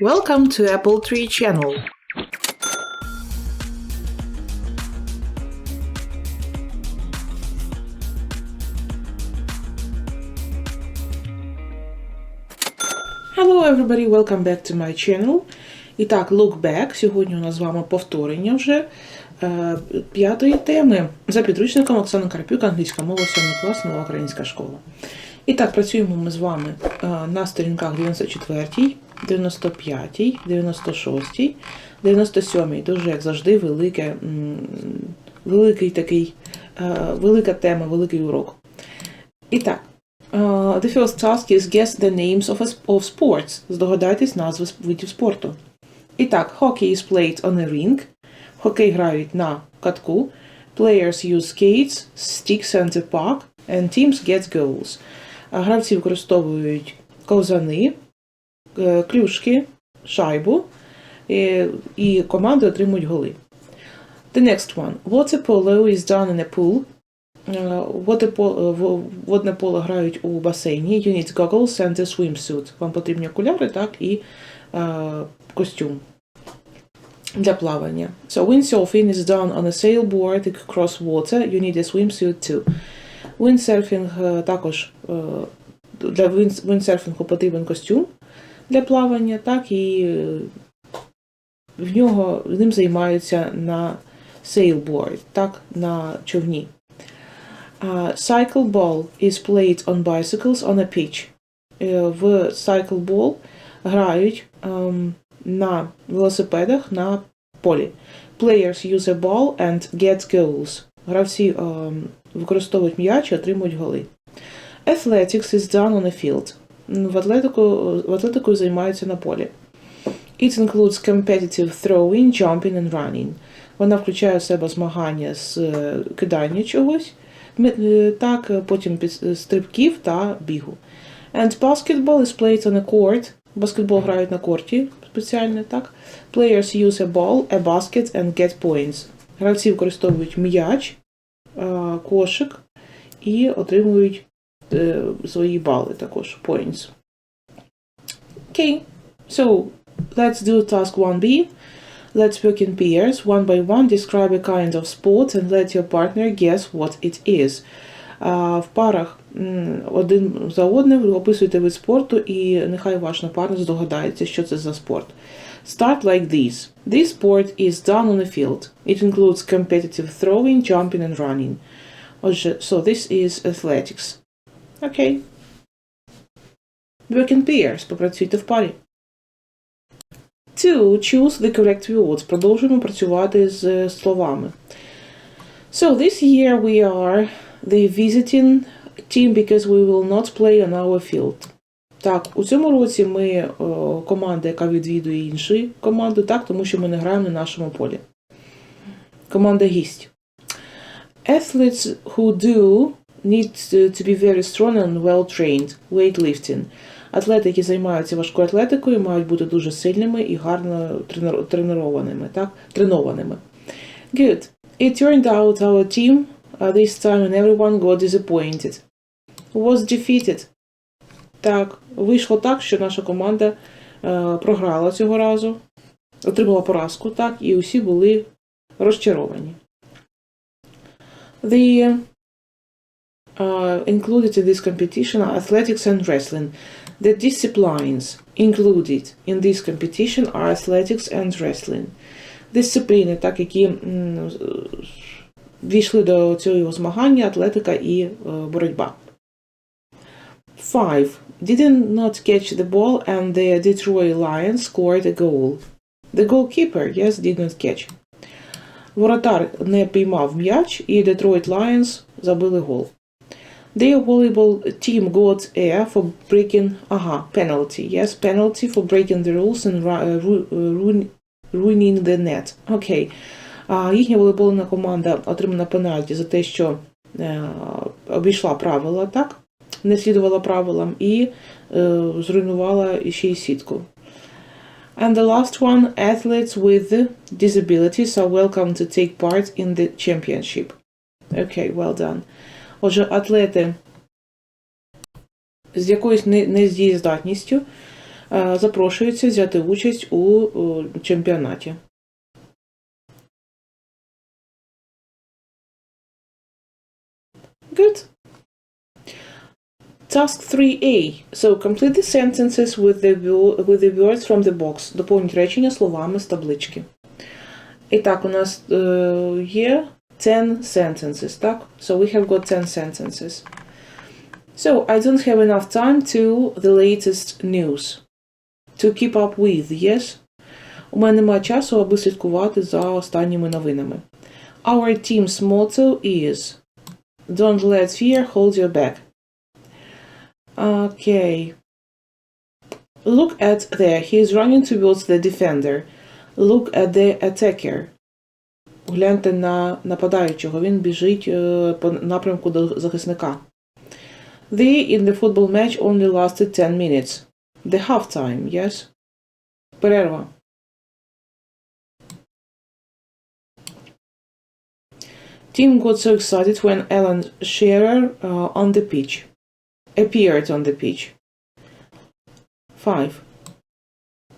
Welcome to Apple Tree Channel. Hello everybody, welcome back to my channel. І так, look back. Сьогодні у нас з вами повторення вже е, п'ятої теми за підручником Оксани Карпюк, англійська мова, 7 клас, нова українська школа. І так, працюємо ми з вами е, на сторінках 94, 95, 96, 97. Дуже, як завжди, велике, великий такий, е, велика тема, великий урок. І так, е, the first task is guess the names of, of sports. Здогадайтесь назви видів спорту. І так, hockey is played on a rink. В хокей грають на катку. Players use skates, sticks and the puck, and teams get goals. Гравці використовують ковзани, клюшки, шайбу, е, і команди отримують голи. The next one. Water polo is done in a pool. Е, Водне поло грають у басейні. You need goggles and a swimsuit. Вам потрібні окуляри, так, і е, костюм для плавання. So windsurfing is done on a sailboard across water. You need a swimsuit too. Windsurfing е, також е, для винд- потрібен костюм для плавання, так, і е, в нього ним займаються на sailboard, так, на човні. Uh, cycle ball is played on bicycles on a pitch. Е, В cycle ball грають ем, на велосипедах на полі. Players use a ball and get goals. Гравці ем, використовують м'яч і отримують голи. Athletics is done on a field. В атлетику, в атлетикою займаються на полі. It includes competitive throwing, jumping and running. Вона включає в себе змагання з е, кидання чогось, е, так, е, потім стрибків та бігу. And basketball is played on a court. Баскетбол грають на корті спеціально, так. Players use a ball, a basket and get points. Гравці використовують м'яч, кошик і отримують свої бали також, points. Okay, so let's do task 1b. Let's work in pairs. One by one, describe a kind of sport and let your partner guess what it is. А, В парах м, один за одним ви описуєте вид спорту, і нехай ваш напарник здогадається, що це за спорт. Start like this. This sport is done on a field. It includes competitive throwing, jumping and running. Отже, so this is athletics. Окей. Work in pairs. Попрацюйте в парі. Two, choose the correct words. Продовжуємо працювати з е, словами. So this year we are the visiting team because we will not play on our field. Так, у цьому році ми о, команда, яка відвідує інші команди, так, тому що ми не граємо на нашому полі. Команда гість. Athletes who do need to be very strong and well trained. Weightlifting. Атлети, які займаються важкою атлетикою, мають бути дуже сильними і гарно тренованими, так? тренованими. Good. It turned out our team uh, this time and everyone got disappointed. Was defeated. Так, вийшло так, що наша команда е, програла цього разу, отримала поразку, так, і усі були розчаровані. The uh, included in this competition are athletics and wrestling. The disciplines included in this competition are athletics and wrestling. Дисципліни, так, які м, війшли до цього змагання, атлетика і е, боротьба. Five. Did not catch the ball and the Detroit Lions scored a goal. The goalkeeper, yes, did not catch. Воротар не піймав м'яч, і Detroit Lions забили гол. Their volleyball team got air for breaking, ага, penalty, yes, penalty for breaking the rules and ru- ru- ruin- ruining the net. Окей. А їхня волейбольна команда отримана пенальті за те, що е, обійшла правила, так? Не слідувала правилам і е, зруйнувала ще й сітку. And the last one, athletes with disabilities are welcome to take part in the championship. Okay, well done. Отже, атлети з якоюсь нездієздатністю е, запрошуються взяти участь у е, чемпіонаті. Good. Task 3a. So complete the sentences with the, with the words from the box. Доповніть речення словами з таблички. І так, у нас е, є 10 sentences, так? So we have got 10 sentences. So I don't have enough time to the latest news. To keep up with, yes? У мене немає часу, аби слідкувати за останніми новинами. Our team's motto is Don't let fear hold you back. Okay. Look at there. He is running towards the defender. Look at the attacker. Гляньте на нападаючого. Він біжить е, по напрямку до захисника. The in the football match only lasted 10 minutes. The halftime, yes? Перерва. Team got so excited when Alan Shearer uh, on the pitch appeared on the pitch. 5.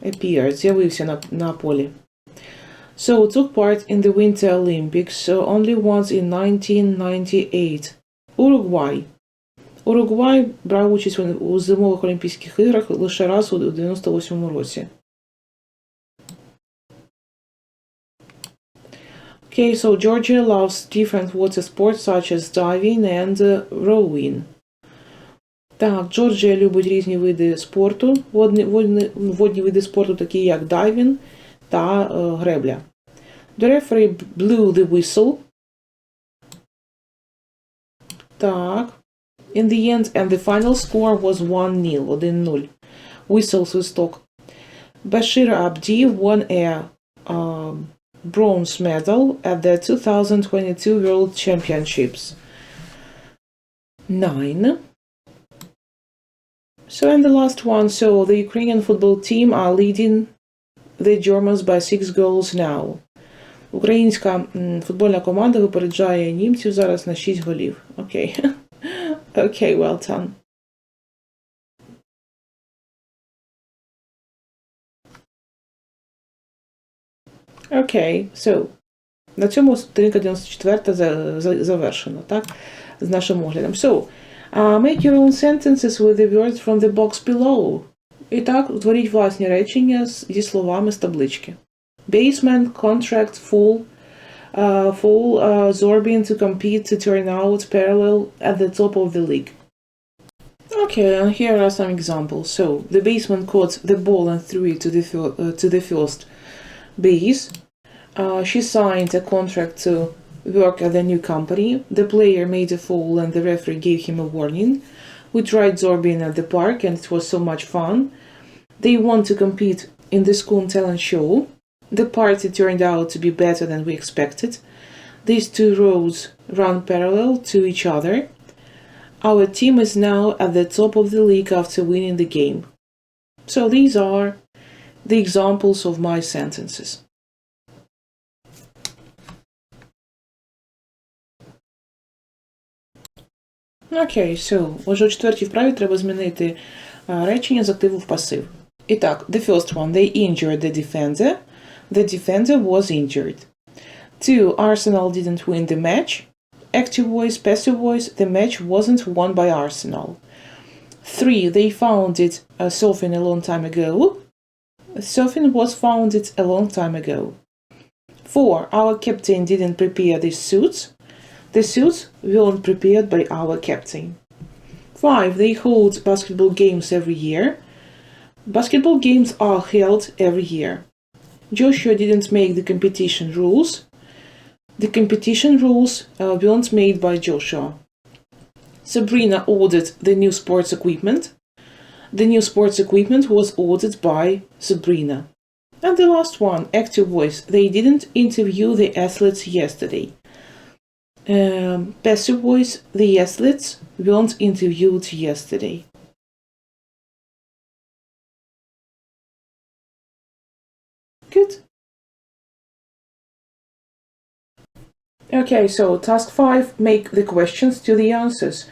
Appeared. З'явився на, на полі. So took part in the Winter Olympics only once in 1998. Уругвай. Уругвай брав участь у- зимових Олімпійських іграх лише раз у 98 році. Okay, so Georgia loves different water sports such as diving and rowing. Так, Джорджія любить різні види спорту, водні, водні, водні види спорту, такі як дайвінг та е, гребля. The referee blew the whistle. Так. In the end, and the final score was 1-0, 1-0. Whistle свисток. Bashir Abdi won a um, bronze medal at the 2022 World Championships. 9. So, and the last one. So, the Ukrainian football team are leading the Germans by six goals now. Українська футбольна команда випереджає німців зараз на 6 голів. Окей. Окей, well done. Окей, so. На цьому сторінка 94 за- за- завершена, так? З нашим оглядом. So, uh, make your own sentences with the words from the box below. І так, утворіть власні речення зі словами з таблички. Basement, contract, full, uh, full, uh, Zorbian to compete to turn out parallel at the top of the league. Okay, and here are some examples. So, the basement caught the ball and threw it to the, uh, to the first base. Uh, she signed a contract to work at the new company. The player made a foul and the referee gave him a warning. We tried Zorbian at the park and it was so much fun. They want to compete in the school talent show. The party turned out to be better than we expected. These two roads run parallel to each other. Our team is now at the top of the league after winning the game. So these are the examples of my sentences. Окей, so, отже, у четвертій вправі треба змінити а, речення з активу в пасив. І так, the first one, they injured the defender. The defender was injured. Two, Arsenal didn't win the match. Active voice, passive voice, the match wasn't won by Arsenal. Three, they founded uh, surfing a long time ago. Surfing was founded a long time ago. Four, our captain didn't prepare the suits. The suits weren't prepared by our captain. Five, they hold basketball games every year. Basketball games are held every year. Joshua didn't make the competition rules. The competition rules uh, weren't made by Joshua. Sabrina ordered the new sports equipment. The new sports equipment was ordered by Sabrina. And the last one, active voice. They didn't interview the athletes yesterday. Um, passive voice, the athletes weren't interviewed yesterday. Good. Okay, so task 5. Make the questions to the answers.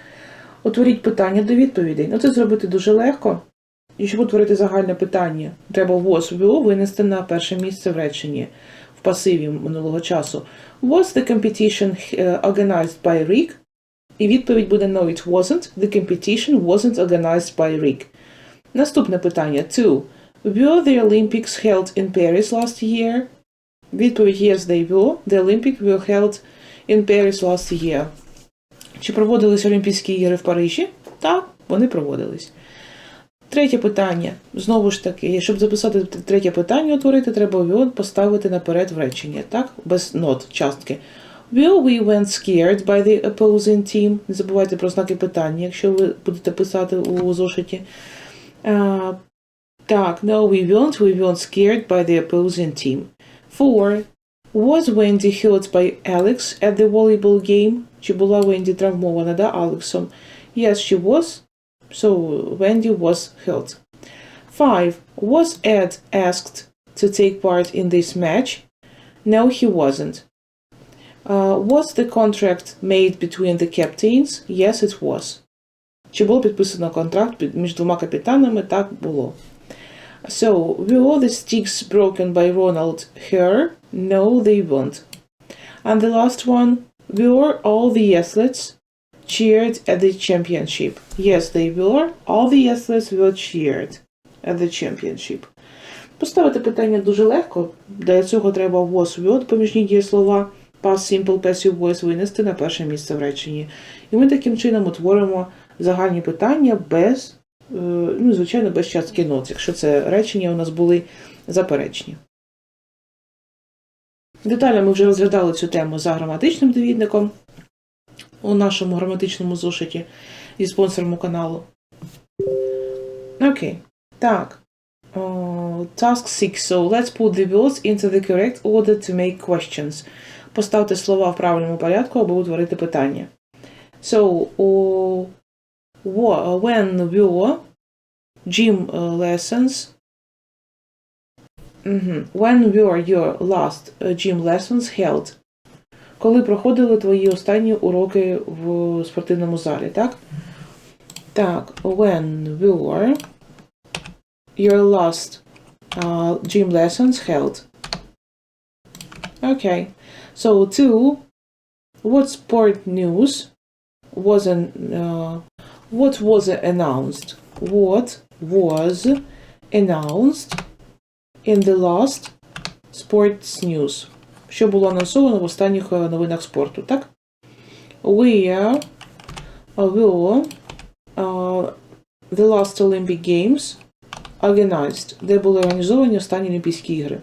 Утворіть питання до відповідей. Ну, це зробити дуже легко. І щоб утворити загальне питання, треба was will винести на перше місце в реченні в пасиві минулого часу. Was the competition е, organized by Rick? І відповідь буде no, it wasn't. The competition wasn't organized by Rick. Наступне питання. Two. Were the Olympics held in Paris last year? Відповідь yes, they were. The Olympics were held in Paris last year. Чи проводились Олімпійські ігри в Парижі? Так, вони проводились. Третє питання. Знову ж таки, щоб записати третє питання, утворити, треба will поставити наперед в речення, так? Без нот, частки. Will we went scared by the opposing team? Не забувайте про знаки питання, якщо ви будете писати у зошиті. А, так, no, we weren't. We weren't scared by the opposing team. Four. Was Wendy hurt by Alex at the volleyball game? Чи була Венді травмована, да, Алексом? Yes, she was. So Wendy was hurt. Five. Was Ed asked to take part in this match? No, he wasn't. Uh, was the contract made between the captains? Yes, it was. Чи було підписано контракт під- між двома капітанами? Так було. So, were all the sticks broken by Ronald her? No, they weren't. And the last one, were all the athletes cheered at the championship? Yes, they were. All the athletes were cheered at the championship. Поставити питання дуже легко. Для цього треба was word, поміжні дієслова, past simple, passive voice винести на перше місце в реченні. І ми таким чином утворимо загальні питання без, е, ну, звичайно, без частки нот, якщо це речення у нас були заперечні. Детально ми вже розглядали цю тему за граматичним довідником у нашому граматичному зошиті зі спонсором каналу. Окей. Так. Uh, task 6. So let's put the words into the correct order to make questions. Поставте слова в правильному порядку, аби утворити питання. So, wha- when were gym uh, lessons Мгм. When were your last uh, gym lessons held? Коли проходили твої останні уроки в спортивному залі, так? Так, when were your last uh, gym lessons held? Okay. So, two, what sport news wasn't, uh, what was announced? What was announced in the last sports news? Що було анонсовано в останніх е, новинах спорту, так? Where were uh, the last Olympic Games organized? Де були організовані останні Олімпійські ігри?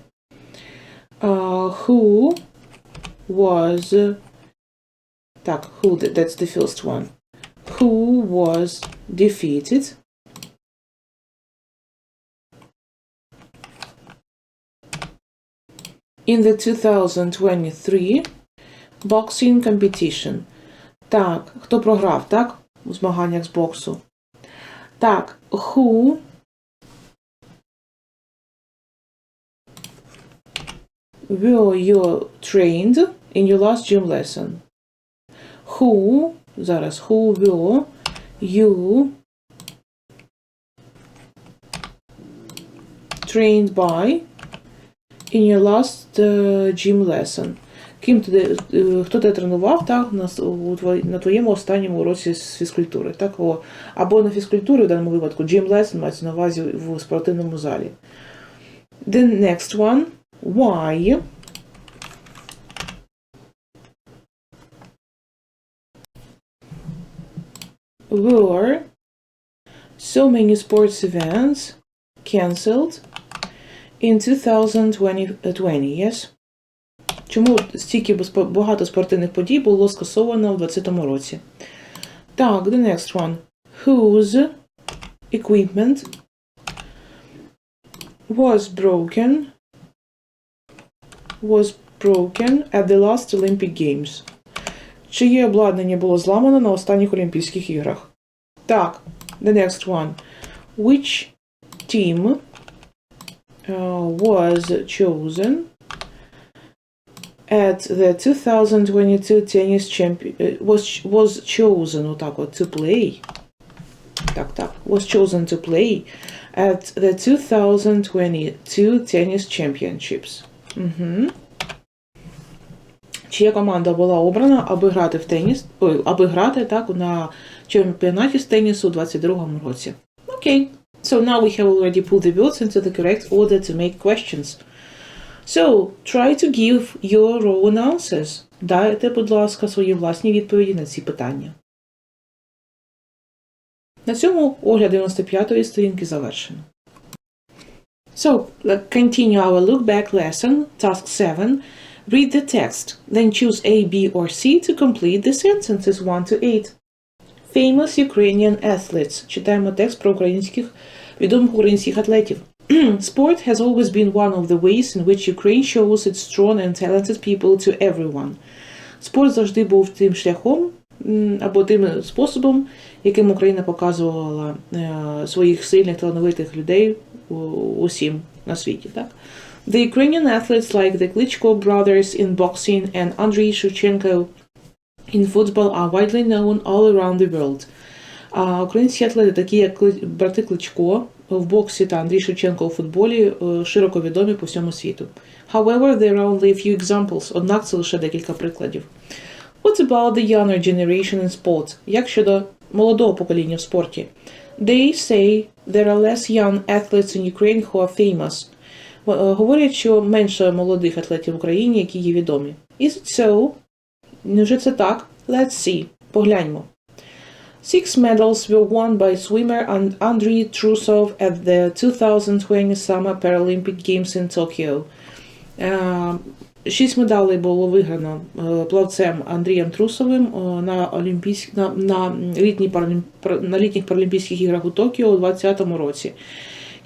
Uh, who was так, who that's the first one. Who was defeated in the 2023 boxing competition. Так, хто програв, так? У змаганнях з боксу. Так, who were you trained in your last gym lesson? Who, зараз, who were you trained by in your last uh, gym lesson? Ким ти, е, хто тебе тренував так, на, твоєму останньому уроці з фізкультури? Так, або на фізкультурі в даному випадку gym lesson мається на увазі в спортивному залі. The next one. Why? Were so many sports events cancelled in 2020, yes? Чому стільки безпо- багато спортивних подій було скасовано в 2020 році? Так, the next one. Whose equipment was broken was broken at the last Olympic Games? Чиє обладнання було зламано на останніх Олімпійських іграх? Так, the next one. Which team uh, was chosen at the 2022 tennis champion uh, was was chosen отак от to play. Так, так. Was chosen to play at the 2022 Tennis Championships. Угу. Чия команда була обрана, аби грати в теніс, ой, аби грати так на чемпіонаті з тенісу у 22-му році. Окей. So now we have already put the words into the correct order to make questions. So, try to give your own answers. Дайте, будь ласка, свої власні відповіді на ці питання. На цьому огляд 95-ї сторінки завершено. So, continue our look back lesson, task 7. Read the text, then choose A, B, or C to complete the sentences 1 to 8. Famous Ukrainian athletes. Читаємо текст про українських відомих українських атлетів. Sport has always been one of the ways in which Ukraine shows its strong and talented people to everyone. Спорт завжди був тим шляхом або тим способом, яким Україна показувала е, своїх сильних талановитих людей усім на світі. Так? The Ukrainian athletes like the Klitschko brothers in boxing and Andriy Shevchenko in football are widely known all around the world. А українські атлети, такі як Кли- брати Кличко в боксі та Андрій Шевченко у футболі, е, широко відомі по всьому світу. However, there are only a few examples, однак це лише декілька прикладів. What about the younger generation in sport? Як щодо молодого покоління в спорті? They say there are less young athletes in Ukraine who are famous. Е, Говорять, що менше молодих атлетів в Україні, які є відомі. Is so? Невже це так? Let's see. Погляньмо. Six medals were won by swimmer and Andriy Trusov at the 2020 Summer Paralympic Games in Tokyo. Е, Шість медалей було виграно е, плавцем Андрієм Трусовим на, на, на, літній паралім... пар- на літніх Паралімпійських іграх у Токіо у 2020 році.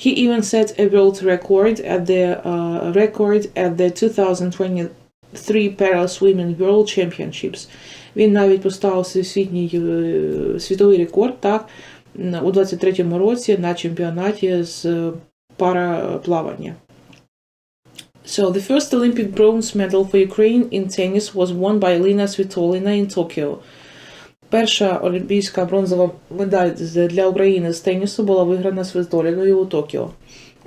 He even set a world record at the uh, record at the 2023 Para Swimming World Championships. Він навіть поставив всесвітній е, світовий рекорд так, на- у 23-му році на чемпіонаті з е, параплавання. So the first Olympic bronze medal for Ukraine in tennis was won by Elena Svitolina in Tokyo. Перша олімпійська бронзова медаль для України з тенісу була виграна Свитоліною у Токіо.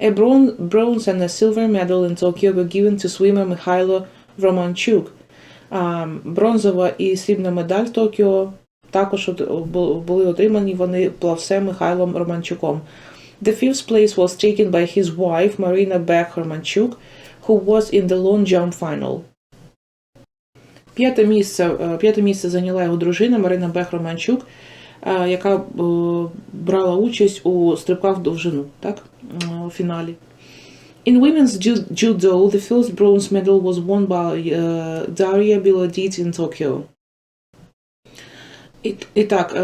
A bronze and a silver medal in Tokyo were given to swimmer Romanchuk. А, Бронзова і срібна медаль Токіо також були отримані вони плавцем Михайлом Романчуком. The fifth place was taken by his wife Marina Beck Romanchuk, who was in the long jump final. П'яте місце, е, п'яте місце зайняла його дружина Марина Бех Романчук, е, яка е, брала участь у стрибках в довжину, так, у фіналі. In women's judo, the first bronze medal was won by Daria Biladit in Tokyo. І, і так,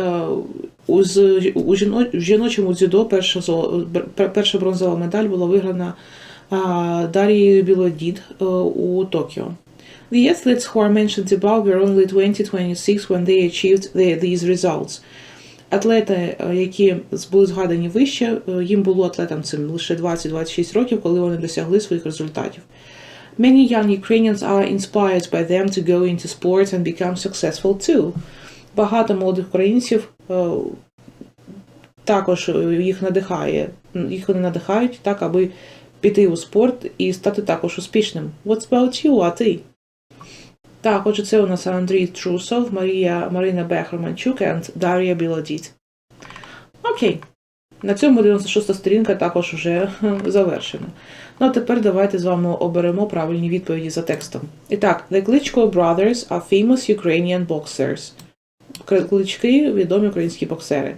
у, у в жіночому дзюдо перша, перша бронзова медаль була виграна Дарією Білодід у Токіо. The athletes who are mentioned above were only 20-26 when they achieved the, these results. Атлети, е, які були згадані вище, е, їм було атлетам цим лише 20-26 років, коли вони досягли своїх результатів. Many young Ukrainians are inspired by them to go into sports and become successful too. Багато молодих українців е, також е, їх надихає, їх вони надихають так, аби піти у спорт і стати також успішним. What's about you, а ти? Так, отже, це у нас Андрій Трусов, Марія, Марина Бех-Романчук і Дар'я Білодіт. Окей. На цьому 96 сторінка також вже завершена. Ну а тепер давайте з вами оберемо правильні відповіді за текстом. І так, The Klitschko brothers are famous Ukrainian boxers. Клички відомі українські боксери.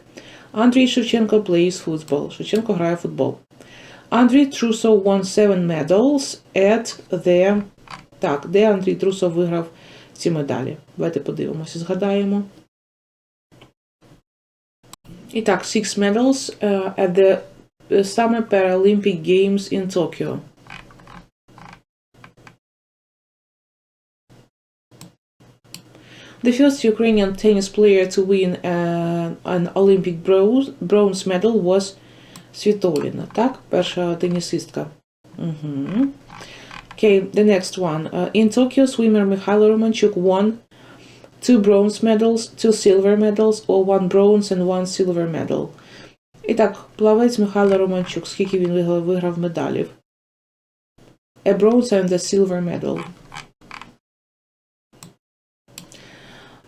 Андрій Шевченко plays football. Шевченко грає в футбол. Андрій Трусов won seven medals at the... Так, де Андрій Трусов виграв ці медалі? Давайте подивимося, згадаємо. І так, six medals uh, at the Summer Paralympic Games in Tokyo. The first Ukrainian tennis player to win uh, an Olympic bronze, bronze medal was Svitolina, так? Перша тенісистка. Угу. Okay, the next one. Uh, in Tokyo, swimmer Mikhailo Romanchuk won two bronze medals, two silver medals, or one bronze and one silver medal. І так, плавець Михайло Романчук, скільки він виграв, виграв медалів? A bronze and a silver medal.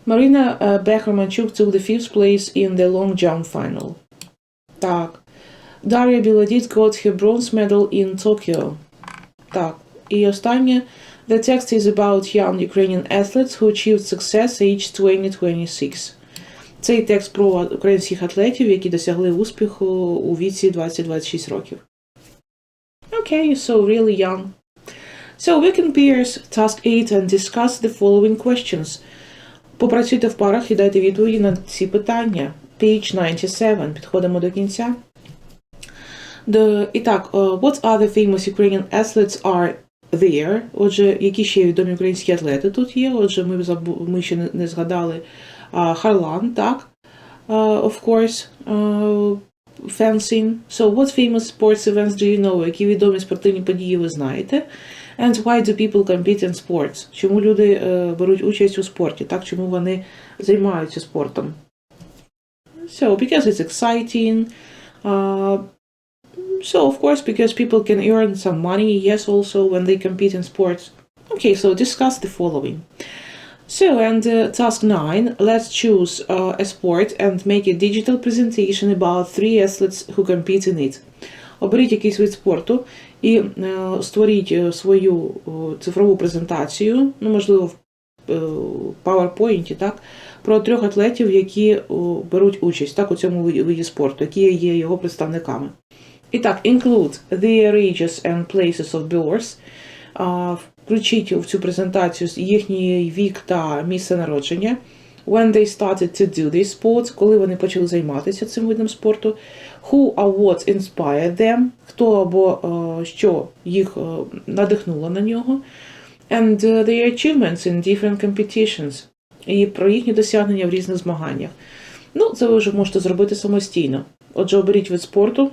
Marina uh, Beck Romanchuk took the fifth place in the long jump final. Так. Дар'я Біладіт got her bronze medal in Tokyo. Так. І останнє. The text is about young Ukrainian athletes who achieved success aged 2026. Цей текст про українських атлетів, які досягли успіху у віці 20-26 років. Okay, so really young. So we can pairs task 8 and discuss the following questions. Попрацюйте в парах і дайте відповіді на ці питання. Page 97. Підходимо до кінця. The, і так, uh, what other famous Ukrainian athletes are there? Отже, які ще відомі українські атлети тут є? Отже, ми, забу, ми ще не, згадали Харлан, так? Of course. Fencing. So, what famous sports events do you know? Які відомі спортивні події ви знаєте? And why do people compete in sports? Чому люди е, беруть участь у спорті? Так, чому вони займаються спортом? So, because it's exciting. Uh, so, of course, because people can earn some money, yes, also when they compete in sports. Okay, so discuss the following. So, and uh, task 9, let's choose uh, a sport and make a digital presentation about three athletes who compete in it. Оберіть якийсь вид спорту і е, створіть е, свою е, цифрову презентацію, ну, можливо, в е, PowerPoint, так, про трьох атлетів, які о, беруть участь так, у цьому виді спорту, які є його представниками. І так, include their ages and places of birth. Включіть в цю презентацію їхній вік та місце народження. When they started to do this sport, коли вони почали займатися цим видом спорту. Who or what inspired them, хто або е, що їх е, надихнуло на нього. And uh, their achievements in different competitions. І про їхні досягнення в різних змаганнях. Ну, це ви вже можете зробити самостійно. Отже, оберіть вид спорту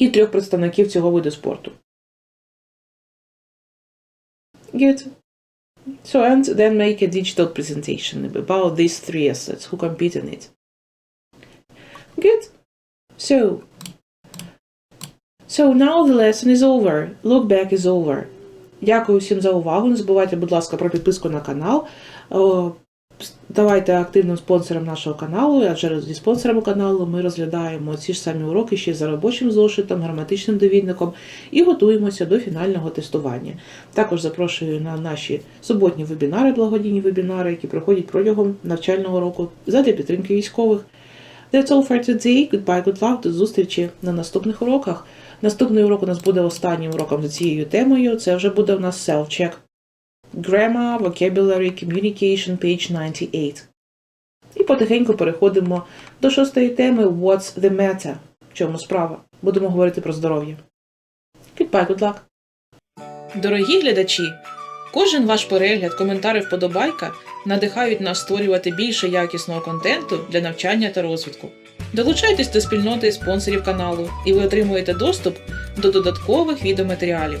і трьох представників цього виду спорту. Good. So, and then make a digital presentation about these three assets who compete in it. Good. So, so now the lesson is over. Look back is over. Дякую всім за увагу. Не забувайте, будь ласка, про підписку на канал. О, Давайте активним спонсором нашого каналу, адже зі спонсорами каналу ми розглядаємо ці ж самі уроки ще за робочим зошитом, граматичним довідником і готуємося до фінального тестування. Також запрошую на наші суботні вебінари, благодійні вебінари, які проходять протягом навчального року задля підтримки військових. That's all for today. Goodbye, good luck. До зустрічі на наступних уроках. Наступний урок у нас буде останнім уроком за цією темою. Це вже буде у нас self-check. Grammar, Vocabulary, Communication, page 98. І потихеньку переходимо до шостої теми What's the matter? В чому справа? Будемо говорити про здоров'я. Goodbye, good luck. Дорогі глядачі! Кожен ваш перегляд, коментар вподобайка надихають нас створювати більше якісного контенту для навчання та розвитку. Долучайтесь до спільноти спонсорів каналу, і ви отримуєте доступ до додаткових відеоматеріалів.